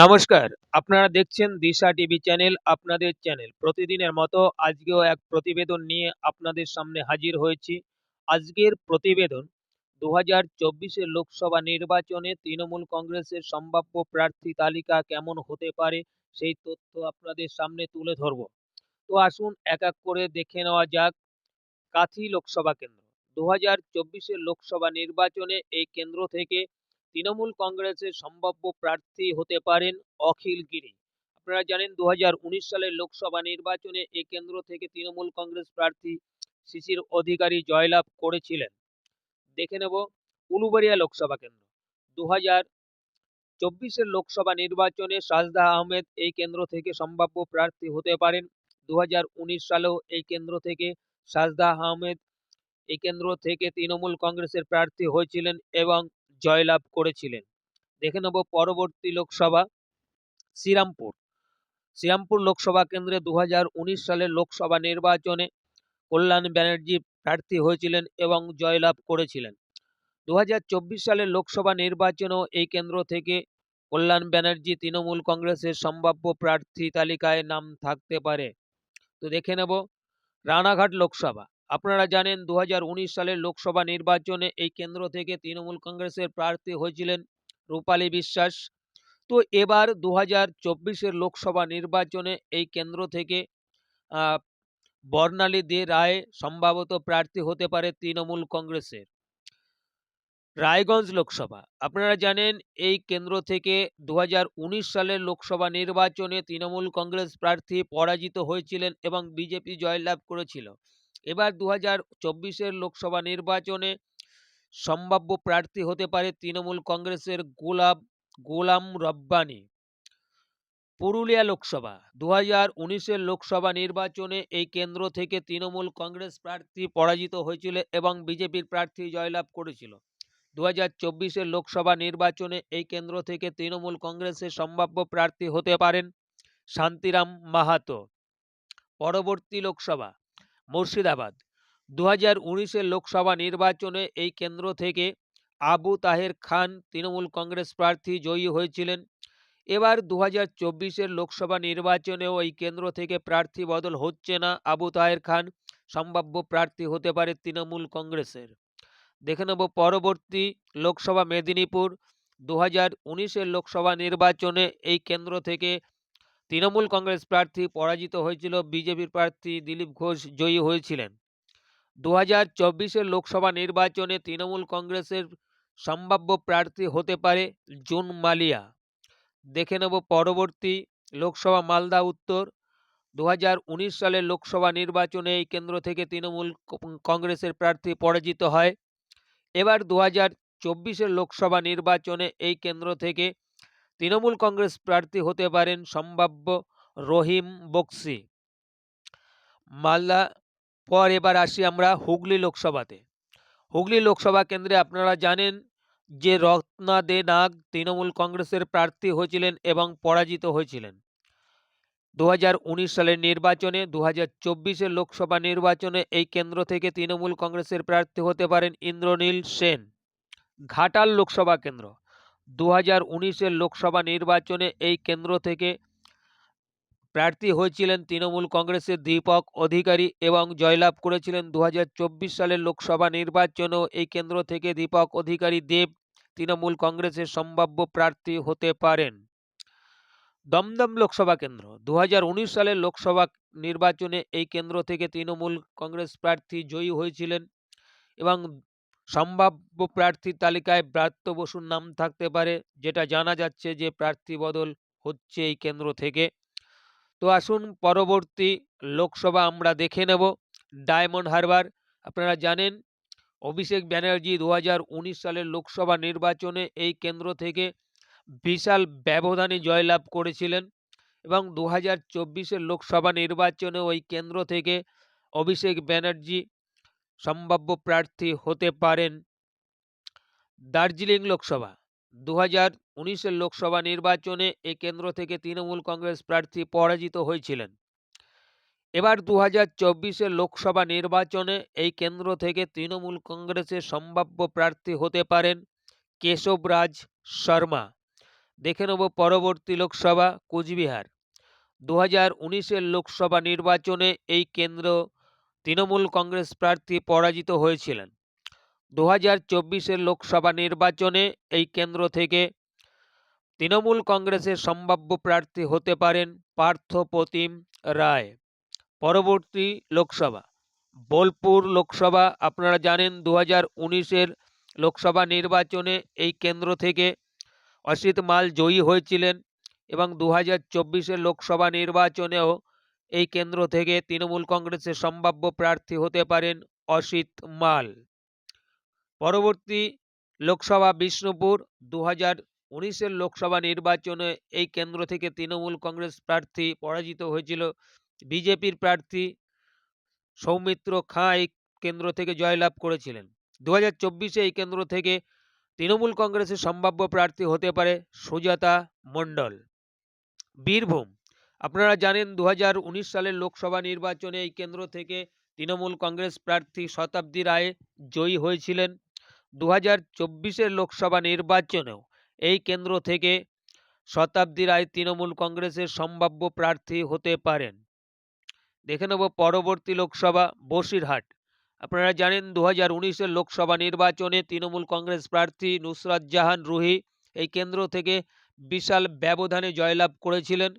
নমস্কার। আপনারা দেখছেন দিশা টিভি চ্যানেল, আপনাদের চ্যানেল। প্রতিদিনের মতো আজকেও এক প্রতিবেদন নিয়ে আপনাদের সামনে হাজির হয়েছি। আজকের প্রতিবেদন দু হাজার চব্বিশের লোকসভা নির্বাচনে তৃণমূল কংগ্রেসের সম্ভাব্য প্রার্থী তালিকা কেমন হতে পারে, সেই তথ্য আপনাদের সামনে তুলে ধরব। তো আসুন এক এক করে দেখে নেওয়া যাক। কাথি লোকসভা কেন্দ্র। দু হাজার চব্বিশের লোকসভা নির্বাচনে এই কেন্দ্র থেকে তৃণমূল কংগ্রেসের সম্ভাব্য প্রার্থী হতে পারেন অখিল গিরি। আপনারা জানেন দু হাজার উনিশ সালের লোকসভা নির্বাচনে এই কেন্দ্র থেকে তৃণমূল কংগ্রেস প্রার্থী শিশির অধিকারী জয়লাভ করেছিলেন। দেখে নেব উলুবেড়িয়া লোকসভা কেন্দ্র। দু হাজার চব্বিশের লোকসভা নির্বাচনে সাজদা আহমেদ এই কেন্দ্র থেকে সম্ভাব্য প্রার্থী হতে পারেন। দু হাজার উনিশ সালেও এই কেন্দ্র থেকে সাজদা আহমেদ এই কেন্দ্র থেকে তৃণমূল কংগ্রেসের প্রার্থী হয়েছিলেন এবং জয়লাভ করেছিলেন। দেখে নেব পরবর্তী লোকসভা, শ্রীরামপুর। শ্রীরামপুর লোকসভা কেন্দ্রে দু হাজার উনিশ সালের লোকসভা নির্বাচনে কল্যাণ ব্যানার্জি প্রার্থী হয়েছিলেন এবং জয়লাভ করেছিলেন। দু হাজার চব্বিশ সালের লোকসভা নির্বাচনেও এই কেন্দ্র থেকে কল্যাণ ব্যানার্জি তৃণমূল কংগ্রেসের সম্ভাব্য প্রার্থী তালিকায় নাম থাকতে পারে। তো দেখে নেব, রানাঘাট লোকসভা। আপনারা জানেন দু হাজার উনিশ সালের লোকসভা নির্বাচনে এই কেন্দ্র থেকে তৃণমূল কংগ্রেসের প্রার্থী হয়েছিলেন রূপালী বিশ্বাস। তো এবার দু হাজার লোকসভা নির্বাচনে এই কেন্দ্র থেকে বর্ণালী দে রায় সম্ভবত প্রার্থী হতে পারে তৃণমূল কংগ্রেসের। রায়গঞ্জ লোকসভা, আপনারা জানেন এই কেন্দ্র থেকে দু হাজার উনিশ সালের লোকসভা নির্বাচনে তৃণমূল কংগ্রেস প্রার্থী পরাজিত হয়েছিলেন এবং বিজেপি জয়লাভ করেছিল। এবার দু হাজার চব্বিশের লোকসভা নির্বাচনে সম্ভাব্য প্রার্থী হতে পারে তৃণমূল কংগ্রেসের গোলাপ, গোলাম রব্বানি। পুরুলিয়া লোকসভা দু হাজার উনিশের লোকসভা নির্বাচনে এই কেন্দ্র থেকে তৃণমূল কংগ্রেস প্রার্থী পরাজিত হয়েছিল এবং বিজেপির প্রার্থী জয়লাভ করেছিল। দু হাজার চব্বিশের লোকসভা নির্বাচনে এই কেন্দ্র থেকে তৃণমূল কংগ্রেসের সম্ভাব্য প্রার্থী হতে পারেন শান্তিরাম মাহাতো। পরবর্তী লোকসভা মুর্শিদাবাদ। দু হাজার উনিশের লোকসভা নির্বাচনে এই কেন্দ্র থেকে আবু তাহের খান তৃণমূল কংগ্রেস প্রার্থী জয়ী হয়েছিলেন। এবার দু হাজার চব্বিশের লোকসভা নির্বাচনেও এই কেন্দ্র থেকে প্রার্থী বদল হচ্ছে না আবু তাহের খান, সম্ভাব্য প্রার্থী হতে পারে তৃণমূল কংগ্রেসের। দেখে নেব পরবর্তী লোকসভা মেদিনীপুর। দু হাজার উনিশের লোকসভা নির্বাচনে এই কেন্দ্র থেকে তৃণমূল কংগ্রেস প্রার্থী পরাজিত হয়েছিল বিজেপির প্রার্থী দিলীপ ঘোষ জয়ী হয়েছিলেন। দু হাজার চব্বিশের লোকসভা নির্বাচনে তৃণমূল কংগ্রেসের সম্ভাব্য প্রার্থী হতে পারে জুন মালিয়া। দেখে নেব পরবর্তী লোকসভা মালদা উত্তর। দু হাজার উনিশ সালের লোকসভা নির্বাচনে এই কেন্দ্র থেকে তৃণমূল কংগ্রেসের প্রার্থী পরাজিত হয়। এবার দু হাজার চব্বিশের লোকসভা নির্বাচনে এই কেন্দ্র থেকে তৃণমূল কংগ্রেস প্রার্থী হতে পারেন সম্ভাব্য রহিম বক্সি। মালদা, পর এবার আসি আমরা হুগলি লোকসভাতে। হুগলি লোকসভা কেন্দ্রে আপনারা জানেন যে রত্না দে নাগ তৃণমূল কংগ্রেসের প্রার্থী হয়েছিলেন এবং পরাজিত হয়েছিলেন। দু হাজার উনিশ সালের নির্বাচনে দু হাজার লোকসভা নির্বাচনে এই কেন্দ্র থেকে তৃণমূল কংগ্রেসের প্রার্থী হতে পারেন ইন্দ্রনীল সেন। ঘাটাল লোকসভা কেন্দ্র। দু হাজার লোকসভা নির্বাচনে এই কেন্দ্র থেকে প্রার্থী হয়েছিলেন তৃণমূল কংগ্রেসের দীপক অধিকারী এবং জয়লাভ করেছিলেন দু হাজার চব্বিশ সালের লোকসভা নির্বাচনেও এই কেন্দ্র থেকে দীপক অধিকারী দেব তৃণমূল কংগ্রেসের সম্ভাব্য প্রার্থী হতে পারেন। দমদম লোকসভা কেন্দ্র দু হাজার উনিশ সালের লোকসভা নির্বাচনে এই কেন্দ্র থেকে তৃণমূল কংগ্রেস প্রার্থী জয়ী হয়েছিলেন এবং সম্ভাব্য প্রার্থীর তালিকায় ব্রাত্য বসুর নাম থাকতে পারে, যেটা জানা যাচ্ছে যে প্রার্থী বদল হচ্ছে এই কেন্দ্র থেকে। তো আসুন পরবর্তী লোকসভা আমরা দেখে নেব। ডায়মন্ড হারবার, আপনারা জানেন, অভিষেক ব্যানার্জি দু হাজার উনিশ সালের লোকসভা নির্বাচনে এই কেন্দ্র থেকে বিশাল ব্যবধানে জয়লাভ করেছিলেন এবং দু হাজার লোকসভা নির্বাচনে ওই কেন্দ্র থেকে অভিষেক ব্যানার্জি সম্ভাব্য প্রার্থী হতে পারেন দার্জিলিং লোকসভা। দু হাজার উনিশের লোকসভা নির্বাচনে এই কেন্দ্র থেকে তৃণমূল কংগ্রেস প্রার্থী পরাজিত হয়েছিলেন। এবার দু হাজার চব্বিশের লোকসভা নির্বাচনে এই কেন্দ্র থেকে তৃণমূল কংগ্রেসের সম্ভাব্য প্রার্থী হতে পারেন কেশবরাজ শর্মা। দেখে নেব পরবর্তী লোকসভা, কোচবিহার। দু হাজার উনিশের লোকসভা নির্বাচনে এই কেন্দ্র তৃণমূল কংগ্রেস প্রার্থী পরাজিত হয়েছিলেন। দু হাজার চব্বিশের লোকসভা নির্বাচনে এই কেন্দ্র থেকে তৃণমূল কংগ্রেসের সম্ভাব্য প্রার্থী হতে পারেন পার্থ প্রতিম রায়। পরবর্তী লোকসভা। বোলপুর লোকসভা, আপনারা জানেন দু হাজার উনিশের লোকসভা নির্বাচনে এই কেন্দ্র থেকে অসিত মাল জয়ী হয়েছিলেন এবং দু হাজার চব্বিশের লোকসভা নির্বাচনেও এই কেন্দ্র থেকে তৃণমূল কংগ্রেসের সম্ভাব্য প্রার্থী হতে পারেন অসিত মাল। পরবর্তী লোকসভা বিষ্ণুপুর দু হাজার উনিশের লোকসভা নির্বাচনে এই কেন্দ্র থেকে তৃণমূল কংগ্রেস প্রার্থী পরাজিত হয়েছিল। বিজেপির প্রার্থী সৌমিত্র খাঁ এই কেন্দ্র থেকে জয়লাভ করেছিলেন। দু হাজার চব্বিশে এই কেন্দ্র থেকে তৃণমূল কংগ্রেসের সম্ভাব্য প্রার্থী হতে পারে সুজাতা মণ্ডল। বীরভূম আপনারা জানেন দু হাজার উনিশ সালের লোকসভা নির্বাচনে এই কেন্দ্র থেকে তৃণমূল কংগ্রেস প্রার্থী শতাব্দী রায় জয়ী হয়েছিলেন। দু হাজার লোকসভা নির্বাচনেও এই কেন্দ্র থেকে শতাব্দী রায় তৃণমূল কংগ্রেসের সম্ভাব্য প্রার্থী হতে পারেন। দেখে নেব পরবর্তী লোকসভা, বসিরহাট। আপনারা জানেন দু হাজার লোকসভা নির্বাচনে তৃণমূল কংগ্রেস প্রার্থী নুসরাত জাহান রুহি এই কেন্দ্র থেকে বিশাল ব্যবধানে জয়লাভ করেছিলেন।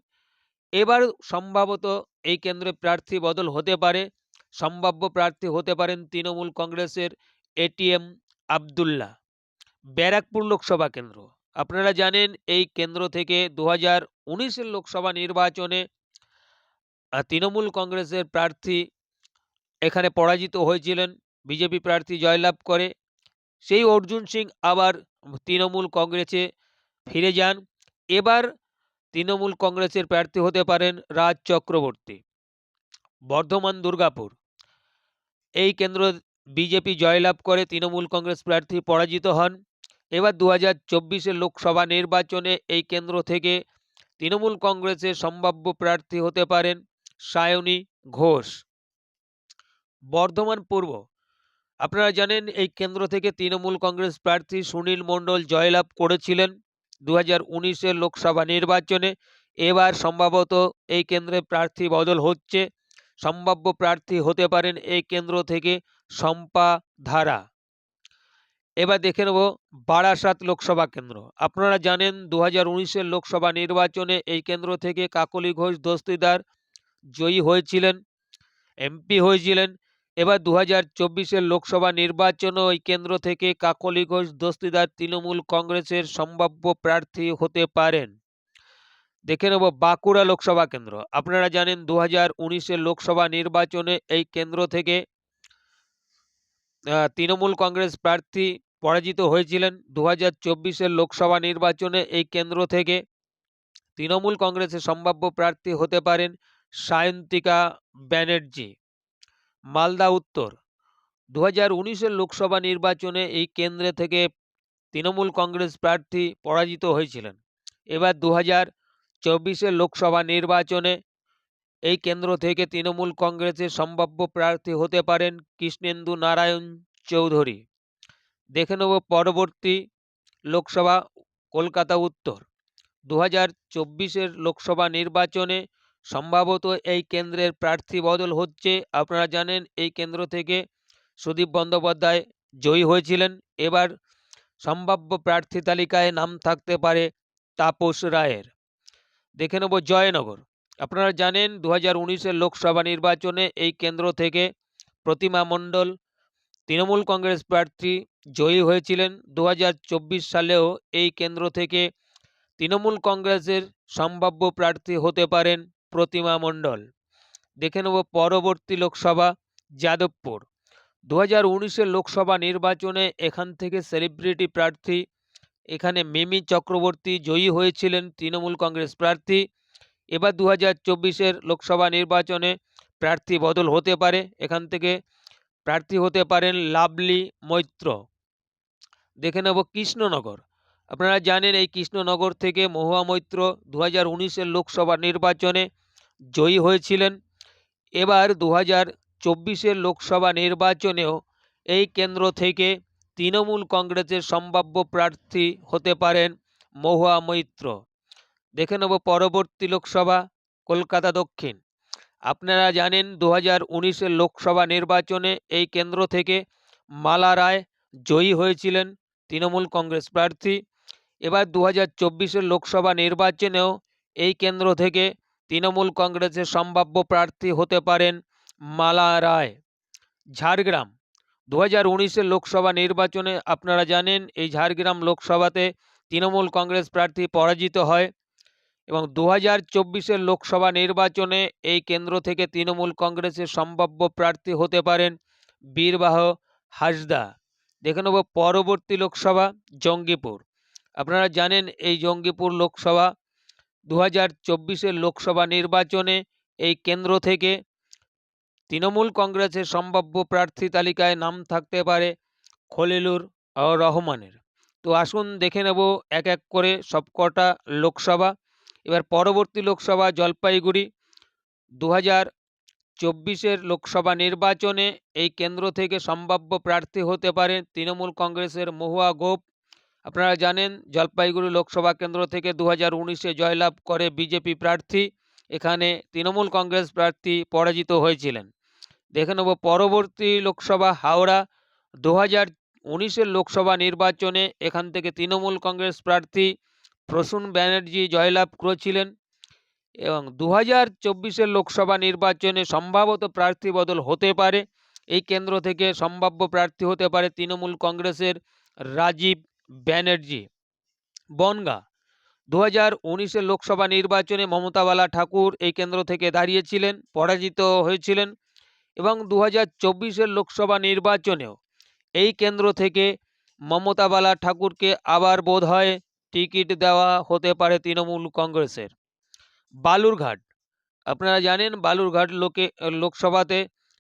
এবার সম্ভবত এই কেন্দ্রে প্রার্থী বদল হতে পারে। সম্ভাব্য প্রার্থী হতে পারেন তৃণমূল কংগ্রেসের এটিএম আবদুল্লাহ। ব্যারাকপুর লোকসভা কেন্দ্র। আপনারা জানেন এই কেন্দ্র থেকে দু হাজার লোকসভা নির্বাচনে তৃণমূল কংগ্রেসের প্রার্থী এখানে পরাজিত হয়েছিলেন। বিজেপি প্রার্থী জয়লাভ করে। সেই অর্জুন সিং আবার তৃণমূল কংগ্রেসে ফিরে যান। এবার তৃণমূল কংগ্রেসের প্রার্থী হতে পারেন রাজ চক্রবর্তী। বর্ধমান, দুর্গাপুর। এই কেন্দ্র বিজেপি জয়লাভ করে তৃণমূল কংগ্রেস প্রার্থী পরাজিত হন। এবার দু হাজার লোকসভা নির্বাচনে এই কেন্দ্র থেকে তৃণমূল কংগ্রেসের সম্ভাব্য প্রার্থী হতে পারেন সায়নী ঘোষ। বর্ধমান পূর্ব। আপনারা জানেন এই কেন্দ্র থেকে তৃণমূল কংগ্রেস প্রার্থী সুনীল মণ্ডল জয়লাভ করেছিলেন। দু হাজার লোকসভা নির্বাচনে এবার সম্ভবত এই কেন্দ্রে প্রার্থী বদল হচ্ছে। সম্ভাব্য প্রার্থী হতে পারেন এই কেন্দ্র থেকে শম্পা ধারা। এবার দেখে নেব বারাসাত লোকসভা কেন্দ্র। আপনারা জানেন দু হাজার লোকসভা নির্বাচনে এই কেন্দ্র থেকে কাকলি ঘোষ দস্তিদার জয়ী হয়েছিলেন, এমপি হয়েছিলেন। এবার দু হাজার চব্বিশের লোকসভা নির্বাচনও ওই কেন্দ্র থেকে কাকলি ঘোষ, দস্তিদার তৃণমূল কংগ্রেসের সম্ভাব্য প্রার্থী হতে পারেন। দেখে নেব বাঁকুড়া লোকসভা কেন্দ্র। আপনারা জানেন দু হাজার উনিশের লোকসভা নির্বাচনে এই কেন্দ্র থেকে তৃণমূল কংগ্রেস প্রার্থী পরাজিত হয়েছিলেন। দু হাজার চব্বিশের লোকসভা নির্বাচনে এই কেন্দ্র থেকে তৃণমূল কংগ্রেসের সম্ভাব্য প্রার্থী হতে পারেন সায়ন্তিকা ব্যানার্জি। মালদা উত্তর। দু হাজার লোকসভা নির্বাচনে এই কেন্দ্রে থেকে তৃণমূল কংগ্রেস প্রার্থী পরাজিত হয়েছিলেন। এবার দু হাজার চব্বিশের লোকসভা নির্বাচনে এই কেন্দ্র থেকে তৃণমূল কংগ্রেসের সম্ভাব্য প্রার্থী হতে পারেন কৃষ্ণেন্দু নারায়ণ চৌধুরী। দেখে নেব পরবর্তী লোকসভা, কলকাতা উত্তর। দু হাজার চব্বিশের লোকসভা নির্বাচনে সম্ভবত এই কেন্দ্রের প্রার্থী বদল হচ্ছে। আপনারা জানেন এই কেন্দ্র থেকে সুদীপ বন্দ্যোপাধ্যায় জয়ী হয়েছিলেন। এবার সম্ভাব্য প্রার্থী তালিকায় নাম থাকতে পারে তাপস রায়ের। দেখে নেব জয়নগর। আপনারা জানেন দু হাজার লোকসভা নির্বাচনে এই কেন্দ্র থেকে প্রতিমা মণ্ডল, তৃণমূল কংগ্রেস প্রার্থী জয়ী হয়েছিলেন। দু হাজার চব্বিশ সালেও এই কেন্দ্র থেকে তৃণমূল কংগ্রেসের সম্ভাব্য প্রার্থী হতে পারেন প্রতিমা মণ্ডল। দেখে নেব পরবর্তী লোকসভা, যাদবপুর। দু হাজার উনিশের লোকসভা নির্বাচনে এখান থেকে সেলিব্রিটি প্রার্থী, এখানে মিমি চক্রবর্তী জয়ী হয়েছিলেন তৃণমূল কংগ্রেস প্রার্থী। এবার দু হাজার লোকসভা নির্বাচনে প্রার্থী বদল হতে পারে। এখান থেকে প্রার্থী হতে পারেন লাভলি মৈত্র। দেখে নেব কৃষ্ণনগর। আপনারা জানেন এই কৃষ্ণনগর থেকে মহুয়া মৈত্র দু হাজার লোকসভা নির্বাচনে জয়ী হয়েছিলেন। এবার দু হাজার চব্বিশের লোকসভা নির্বাচনেও এই কেন্দ্র থেকে তৃণমূল কংগ্রেসের সম্ভাব্য প্রার্থী হতে পারেন মহুয়া মৈত্র। দেখে নেব পরবর্তী লোকসভা, কলকাতা দক্ষিণ। আপনারা জানেন দু হাজার লোকসভা নির্বাচনে এই কেন্দ্র থেকে মালা রায় জয়ী হয়েছিলেন তৃণমূল কংগ্রেস প্রার্থী। এবার দু হাজার লোকসভা নির্বাচনেও এই কেন্দ্র থেকে তৃণমূল কংগ্রেসের সম্ভাব্য প্রার্থী হতে পারেন মালা রায়। ঝাড়গ্রাম দু হাজার লোকসভা নির্বাচনে আপনারা জানেন, এই ঝাড়গ্রাম লোকসভাতে তৃণমূল কংগ্রেস প্রার্থী পরাজিত হয় এবং দু হাজার লোকসভা নির্বাচনে এই কেন্দ্র থেকে তৃণমূল কংগ্রেসের সম্ভাব্য প্রার্থী হতে পারেন বীরবাহ হাসদা। দেখে নেব পরবর্তী লোকসভা, জঙ্গিপুর। আপনারা জানেন, এই জঙ্গিপুর লোকসভা দু হাজার চব্বিশের লোকসভা নির্বাচনে এই কেন্দ্র থেকে তৃণমূল কংগ্রেসের সম্ভাব্য প্রার্থী তালিকায় নাম থাকতে পারে খলিলুর রহমানের। তো আসুন দেখে নেব এক এক করে সবকটা লোকসভা। এবার পরবর্তী লোকসভা জলপাইগুড়ি। দু হাজার চব্বিশের লোকসভা নির্বাচনে এই কেন্দ্র থেকে সম্ভাব্য প্রার্থী হতে পারে তৃণমূল কংগ্রেসের মহুয়া গোপ আপনারা জানেন, জলপাইগুড়ি লোকসভা কেন্দ্র থেকে দু হাজার উনিশে জয়লাভ করে বিজেপি প্রার্থী, এখানে তৃণমূল কংগ্রেস প্রার্থী পরাজিত হয়েছিলেন। দেখে নেব পরবর্তী লোকসভা, হাওড়া। দু হাজার উনিশের লোকসভা নির্বাচনে এখান থেকে তৃণমূল কংগ্রেস প্রার্থী প্রসূন ব্যানার্জি জয়লাভ করেছিলেন এবং দু হাজার চব্বিশের লোকসভা নির্বাচনে সম্ভাবত প্রার্থী বদল হতে পারে। এই কেন্দ্র থেকে সম্ভাব্য প্রার্থী হতে পারে তৃণমূল কংগ্রেসের রাজীব ব্যানার্জি বনগা। দু হাজার উনিশের লোকসভা নির্বাচনে মমতাবালা ঠাকুর এই কেন্দ্র থেকে দাঁড়িয়েছিলেন, পরাজিত হয়েছিলেন এবং দু হাজার চব্বিশের লোকসভা নির্বাচনেও এই কেন্দ্র থেকে মমতাবালা ঠাকুরকে আবার বোধ হয় টিকিট দেওয়া হতে পারে তৃণমূল কংগ্রেসের। বালুরঘাট, আপনারা জানেন বালুরঘাট লোকে, লোকসভাতে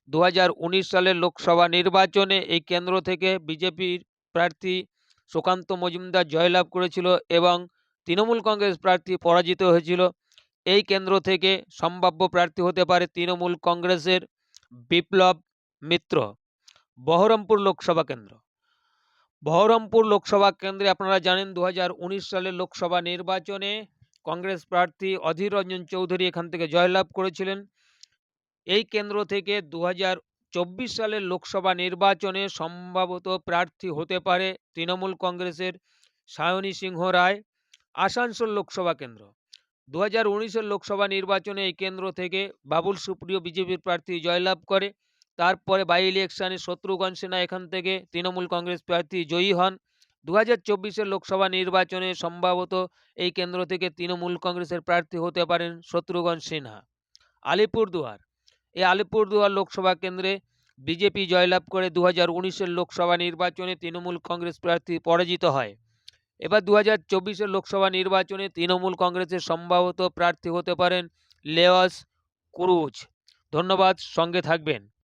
দু হাজার উনিশ সালের লোকসভা নির্বাচনে এই কেন্দ্র থেকে বিজেপির প্রার্থী সুকান্ত মজুমদার জয়লাভ করেছিল এবং তৃণমূল কংগ্রেস প্রার্থী পরাজিত হয়েছিল। এই কেন্দ্র থেকে সম্ভাব্য প্রার্থী হতে পারে তৃণমূল কংগ্রেসের বিপ্লব মিত্র। বহরমপুর লোকসভা কেন্দ্র। বহরমপুর লোকসভা কেন্দ্রে আপনারা জানেন দু হাজার উনিশ সালের লোকসভা নির্বাচনে কংগ্রেস প্রার্থী অধীর রঞ্জন চৌধুরী এখান থেকে জয়লাভ করেছিলেন। এই কেন্দ্র থেকে দু চব্বিশ সালের লোকসভা নির্বাচনে সম্ভবত প্রার্থী হতে পারে তৃণমূল কংগ্রেসের সায়নী সিংহ রায়, আসানসোল লোকসভা কেন্দ্র। দু হাজার লোকসভা নির্বাচনে এই কেন্দ্র থেকে বাবুল সুপ্রিয় বিজেপির প্রার্থী জয়লাভ করে, তারপরে বাই ইলেকশনে শত্রুঘ্ন সিনহা এখান থেকে তৃণমূল কংগ্রেস প্রার্থী জয়ী হন। দু হাজার লোকসভা নির্বাচনে সম্ভবত এই কেন্দ্র থেকে তৃণমূল কংগ্রেসের প্রার্থী হতে পারেন শত্রুঘ্ন সিনহা আলিপুরদুয়ার এই আলিপুরদুয়ার লোকসভা কেন্দ্রে বিজেপি জয়লাভ করে দু হাজার লোকসভা নির্বাচনে তৃণমূল কংগ্রেস প্রার্থী পরাজিত হয়। এবার দু হাজার লোকসভা নির্বাচনে তৃণমূল কংগ্রেসের সম্ভাবত প্রার্থী হতে পারেন লেওয়াস কুরুজ। ধন্যবাদ, সঙ্গে থাকবেন।